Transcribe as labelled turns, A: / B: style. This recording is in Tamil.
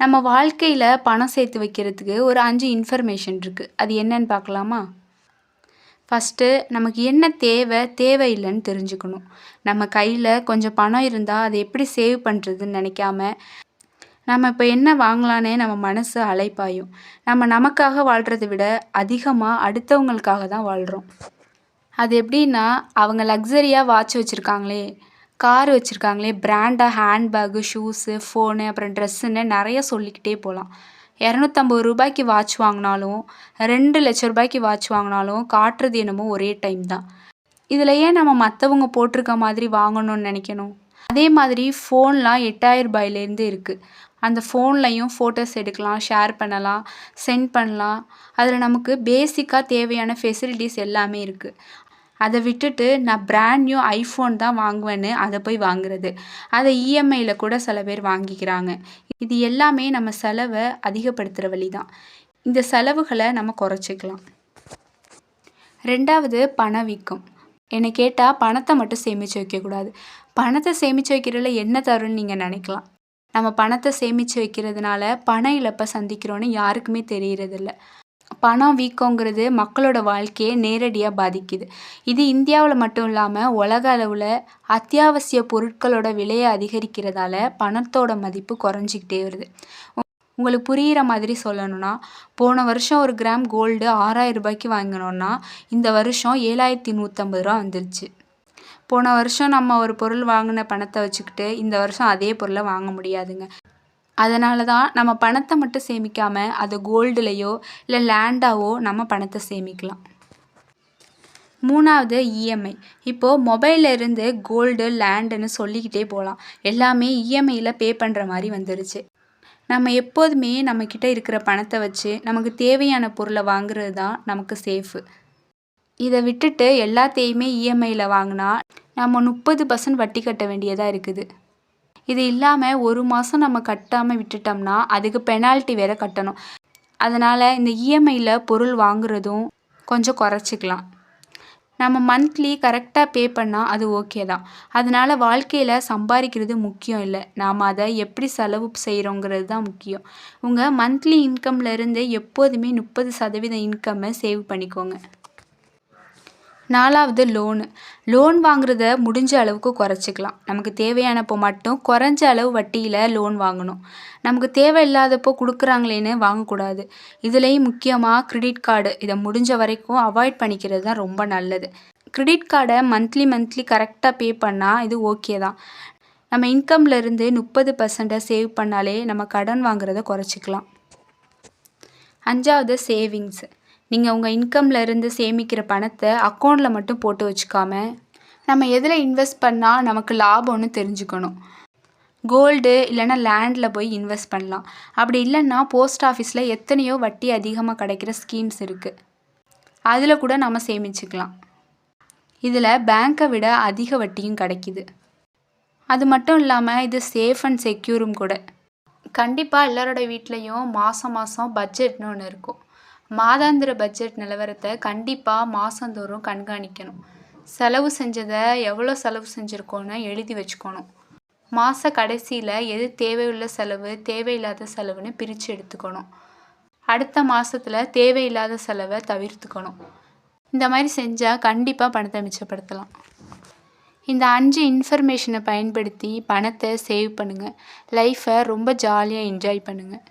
A: நம்ம வாழ்க்கையில் பணம் சேர்த்து வைக்கிறதுக்கு ஒரு அஞ்சு இன்ஃபர்மேஷன் இருக்குது அது என்னன்னு பார்க்கலாமா? ஃபஸ்ட்டு நமக்கு என்ன தேவை தேவையில்லைன்னு தெரிஞ்சுக்கணும். நம்ம கையில் கொஞ்சம் பணம் இருந்தால் அதை எப்படி சேவ் பண்ணுறதுன்னு நினைக்காம நம்ம இப்போ என்ன வாங்கலான்னே நம்ம மனசு அலைப்பாயும். நம்ம நமக்காக வாழ்கிறத விட அதிகமாக அடுத்தவங்களுக்காக தான் வாழ்கிறோம் அது எப்படின்னா அவங்க லக்ஸரியாக வாட்ச் வச்சுருக்காங்களே கார் வச்சுருக்காங்களே பிராண்டாக ஹேண்ட்பேக்கு ஷூஸு ஃபோனு அப்புறம் ட்ரெஸ்ஸுன்னு நிறைய சொல்லிக்கிட்டே போகலாம் இரநூத்தம்பது ரூபாய்க்கு வாட்ச் வாங்கினாலும் ரெண்டு லட்ச ரூபாய்க்கு வாட்ச் வாங்கினாலும் காட்டுறது என்னமோ ஒரே டைம் தான். இதில் ஏன் நம்ம மற்றவங்க போட்டிருக்க மாதிரி வாங்கணும்னு நினைக்கணும்? அதே மாதிரி ஃபோன்லாம் எட்டாயிரம் ரூபாயிலேருந்து இருக்குது அந்த ஃபோன்லையும் ஃபோட்டோஸ் எடுக்கலாம் ஷேர் பண்ணலாம் சென்ட் பண்ணலாம். அதில் நமக்கு பேசிக்காக தேவையான ஃபெசிலிட்டிஸ் எல்லாமே இருக்குது அதை விட்டுட்டு நான் பிராண்ட் நியூ ஐஃபோன் தான் வாங்குவேன்னு அதை போய் வாங்குறது. அதை இஎம்ஐயில் கூட சில பேர் வாங்கிக்கிறாங்க. இது எல்லாமே நம்ம செலவை அதிகப்படுத்துகிற வழி தான் இந்த செலவுகளை நம்ம குறைச்சிக்கலாம். ரெண்டாவது பணவீக்கம் என்னை கேட்டால் பணத்தை மட்டும் சேமித்து வைக்கக்கூடாது பணத்தை சேமித்து வைக்கிறதுல என்ன தரும்னு நீங்கள் நினைக்கலாம். நம்ம பணத்தை சேமித்து வைக்கிறதுனால பண இழப்பை சந்திக்கிறோன்னு யாருக்குமே தெரியறதில்ல. பணம் வீக்கங்கிறது மக்களோட வாழ்க்கையை நேரடியாக பாதிக்குது. இது இந்தியாவில் மட்டும் இல்லாமல் உலக அளவில் அத்தியாவசிய பொருட்களோட விலையை அதிகரிக்கிறதால பணத்தோட மதிப்பு குறைஞ்சிக்கிட்டே வருது. உங்களுக்கு புரிகிற மாதிரி சொல்லணும்னா போன வருஷம் ஒரு கிராம் கோல்டு ஆறாயிரம் ரூபாய்க்கு வாங்கினோன்னா இந்த வருஷம் ஏழாயிரத்தி நூற்றம்பது ரூபா வந்துருச்சு. போன வருஷம் நம்ம ஒரு பொருள் வாங்கின பணத்தை வச்சுக்கிட்டு இந்த வருஷம் அதே பொருளை வாங்க முடியாதுங்க. அதனால தான் நம்ம பணத்தை மட்டும் சேமிக்காமல் அது கோல்டுலேயோ இல்லை லேண்டாவோ நம்ம பணத்தை சேமிக்கலாம். மூணாவது இஎம்ஐ. இப்போது மொபைலில் இருந்து கோல்டு லேண்டுன்னு சொல்லிக்கிட்டே போகலாம் எல்லாமே இஎம்ஐயில் பே பண்ணுற மாதிரி வந்துருச்சு. நம்ம எப்போதுமே நம்மக்கிட்ட இருக்கிற பணத்தை வச்சு நமக்கு தேவையான பொருளை வாங்குறது தான் நமக்கு சேஃபு. இதை விட்டுட்டு எல்லாத்தையுமே இஎம்ஐயில் வாங்கினா நம்ம முப்பது பர்சன்ட் வட்டி கட்ட வேண்டியதாக இருக்குது. இது இல்லாமல் ஒரு மாதம் நம்ம கட்டாமல் விட்டுட்டோம்னா அதுக்கு பெனால்ட்டி வேறு கட்டணும். அதனால் இந்த இஎம்ஐயில் பொருள் வாங்குறதும் கொஞ்சம் குறைச்சிக்கலாம். நம்ம மந்த்லி கரெக்டாக பே பண்ணால் அது ஓகே தான். அதனால் வாழ்க்கையில் சம்பாதிக்கிறது முக்கியம் இல்லை. நாம் அதை எப்படி செலவு செய்கிறோங்கிறது தான் முக்கியம். உங்கள் மந்த்லி இன்கம்லேருந்து எப்போதுமே முப்பது சதவீத இன்கம்மை சேவ் பண்ணிக்கோங்க. நாலாவது லோனு லோன் வாங்குறத முடிஞ்ச அளவுக்கு குறைச்சிக்கலாம். நமக்கு தேவையானப்போ மட்டும் குறைஞ்ச அளவு வட்டியில் லோன் வாங்கணும். நமக்கு தேவையில்லாதப்போ கொடுக்குறாங்களேன்னு வாங்கக்கூடாது. இதுலேயும் முக்கியமாக கிரெடிட் கார்டு இதை முடிஞ்ச வரைக்கும் அவாய்ட் பண்ணிக்கிறது தான் ரொம்ப நல்லது. கிரெடிட் கார்டை மந்த்லி மந்த்லி கரெக்டாக பே பண்ணால் இது ஓகே தான். நம்ம இன்கம்லேருந்து முப்பது பர்சண்ட்டை சேவ் பண்ணாலே நம்ம கடன் வாங்குறத குறைச்சிக்கலாம். அஞ்சாவது சேவிங்ஸு நீங்கள் உங்கள் இன்கம்ல இருந்து சேமிக்கிற பணத்தை அக்கௌண்ட்டில் மட்டும் போட்டு வச்சுக்காம நம்ம எதில் இன்வெஸ்ட் பண்ணால் நமக்கு லாபம்னு தெரிஞ்சுக்கணும். கோல்டு இல்லைன்னா லேண்டில் போய் இன்வெஸ்ட் பண்ணலாம். அப்படி இல்லைன்னா போஸ்ட் ஆஃபீஸில் எத்தனையோ வட்டி அதிகமாக கிடைக்கிற ஸ்கீம்ஸ் இருக்குது அதில் கூட நம்ம சேமிச்சுக்கலாம். இதில் பேங்க்கை விட அதிக வட்டியும் கிடைக்கிது. அது மட்டும் இல்லாமல் இது சேஃப் அண்ட் செக்யூரும் கூட. கண்டிப்பாக எல்லாரோட வீட்லேயும் மாதம் மாதம் பட்ஜெட்னு ஒன்று இருக்கும். மாதாந்திர பட்ஜெட் நிலவரத்தை கண்டிப்பாக மாதந்தோறும் கண்காணிக்கணும். செலவு செஞ்சதை எவ்வளோ செலவு செஞ்சுருக்கோன்னு எழுதி வச்சுக்கணும். மாத கடைசியில் எது தேவையுள்ள செலவு தேவையில்லாத செலவுன்னு பிரித்து எடுத்துக்கணும். அடுத்த மாதத்தில் தேவையில்லாத செலவை தவிர்த்துக்கணும். இந்த மாதிரி செஞ்சால் கண்டிப்பாக பணத்தை மிச்சப்படுத்தலாம். இந்த அஞ்சு இன்ஃபர்மேஷனை பயன்படுத்தி பணத்தை சேவ் பண்ணுங்கள் லைஃப்பை ரொம்ப ஜாலியாக என்ஜாய் பண்ணுங்கள்